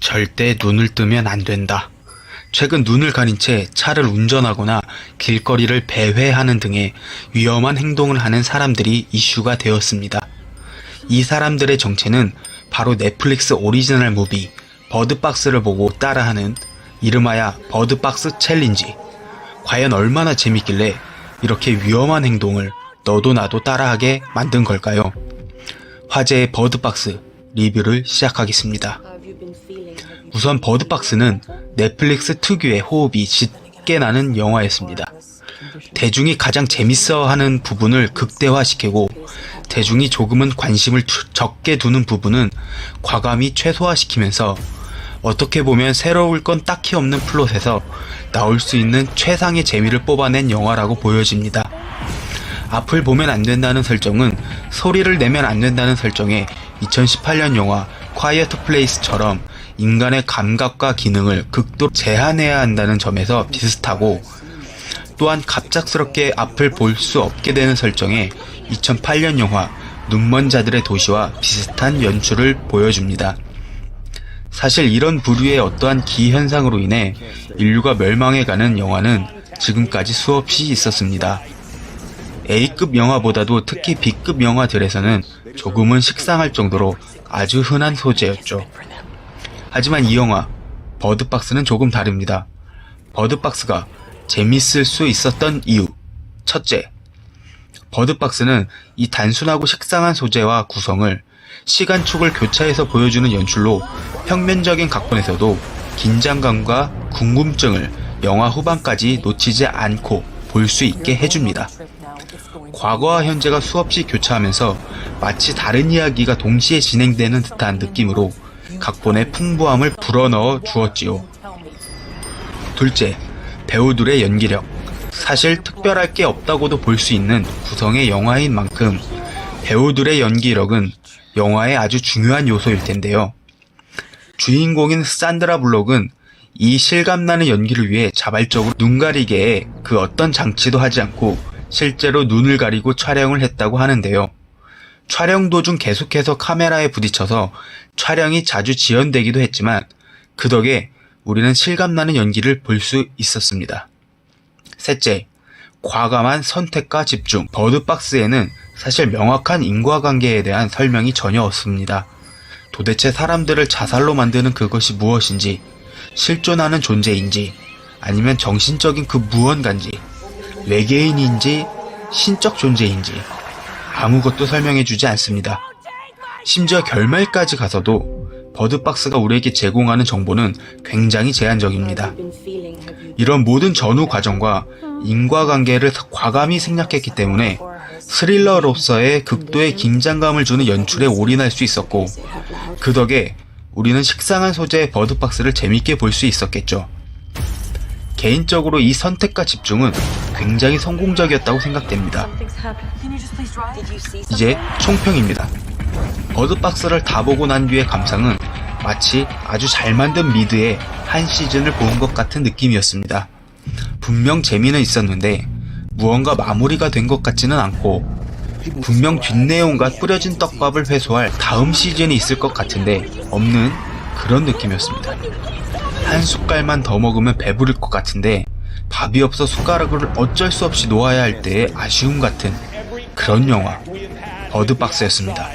절대 눈을 뜨면 안 된다. 최근 눈을 가린 채 차를 운전하거나 길거리를 배회하는 등의 위험한 행동을 하는 사람들이 이슈가 되었습니다. 이 사람들의 정체는 바로 넷플릭스 오리지널 무비 버드박스를 보고 따라하는 이름하여 버드박스 챌린지. 과연 얼마나 재밌길래 이렇게 위험한 행동을 너도 나도 따라하게 만든 걸까요? 화제의 버드박스 리뷰를 시작하겠습니다. 우선 버드박스는 넷플릭스 특유의 호흡이 짙게 나는 영화였습니다. 대중이 가장 재밌어 하는 부분을 극대화시키고 대중이 조금은 관심을 두- 적게 두는 부분은 과감히 최소화시키면서 어떻게 보면 새로울 건 딱히 없는 플롯에서 나올 수 있는 최상의 재미를 뽑아낸 영화라고 보여집니다. 앞을 보면 안 된다는 설정은 소리를 내면 안 된다는 설정에 2018년 영화 quiet place처럼 인간의 감각과 기능을 극도로 제한해야 한다는 점에서 비슷하고 또한 갑작스럽게 앞을 볼 수 없게 되는 설정에 2008년 영화 눈먼 자들의 도시와 비슷한 연출을 보여줍니다. 사실 이런 부류의 어떠한 기현상으로 인해 인류가 멸망해가는 영화는 지금까지 수없이 있었습니다. A급 영화보다도 특히 B급 영화들에서는 조금은 식상할 정도로 아주 흔한 소재였죠. 하지만 이 영화, 버드박스는 조금 다릅니다. 버드박스가 재밌을 수 있었던 이유. 첫째, 버드박스는 이 단순하고 식상한 소재와 구성을 시간축을 교차해서 보여주는 연출로 평면적인 각본에서도 긴장감과 궁금증을 영화 후반까지 놓치지 않고 볼 수 있게 해줍니다. 과거와 현재가 수없이 교차하면서 마치 다른 이야기가 동시에 진행되는 듯한 느낌으로 각본의 풍부함을 불어넣어 주었지요. 둘째, 배우들의 연기력. 사실 특별할 게 없다고도 볼 수 있는 구성의 영화인 만큼 배우들의 연기력은 영화의 아주 중요한 요소일 텐데요. 주인공인 산드라 블록은 이 실감나는 연기를 위해 자발적으로 눈 가리개에 그 어떤 장치도 하지 않고 실제로 눈을 가리고 촬영을 했다고 하는데요. 촬영 도중 계속해서 카메라에 부딪혀서 촬영이 자주 지연되기도 했지만 그 덕에 우리는 실감나는 연기를 볼 수 있었습니다. 셋째, 과감한 선택과 집중. 버드박스에는 사실 명확한 인과관계에 대한 설명이 전혀 없습니다. 도대체 사람들을 자살로 만드는 그것이 무엇인지, 실존하는 존재인지, 아니면 정신적인 그 무언가인지, 외계인인지, 신적 존재인지, 아무것도 설명해주지 않습니다. 심지어 결말까지 가서도 버드박스가 우리에게 제공하는 정보는 굉장히 제한적입니다. 이런 모든 전후 과정과 인과관계를 과감히 생략했기 때문에 스릴러로서의 극도의 긴장감을 주는 연출에 올인할 수 있었고 그 덕에 우리는 식상한 소재의 버드박스를 재밌게 볼 수 있었겠죠. 개인적으로 이 선택과 집중은 굉장히 성공적이었다고 생각됩니다. 이제 총평입니다. 버드박스를 다 보고 난 뒤의 감상은 마치 아주 잘 만든 미드의 한 시즌을 본것 같은 느낌이었습니다. 분명 재미는 있었는데 무언가 마무리가 된 것 같지는 않고 분명 뒷내용과 뿌려진 떡밥을 회수할 다음 시즌이 있을 것 같은데 없는 그런 느낌이었습니다. 한 숟갈만 더 먹으면 배부를 것 같은데 밥이 없어 숟가락을 어쩔 수 없이 놓아야 할 때의 아쉬움 같은 그런 영화 버드박스였습니다.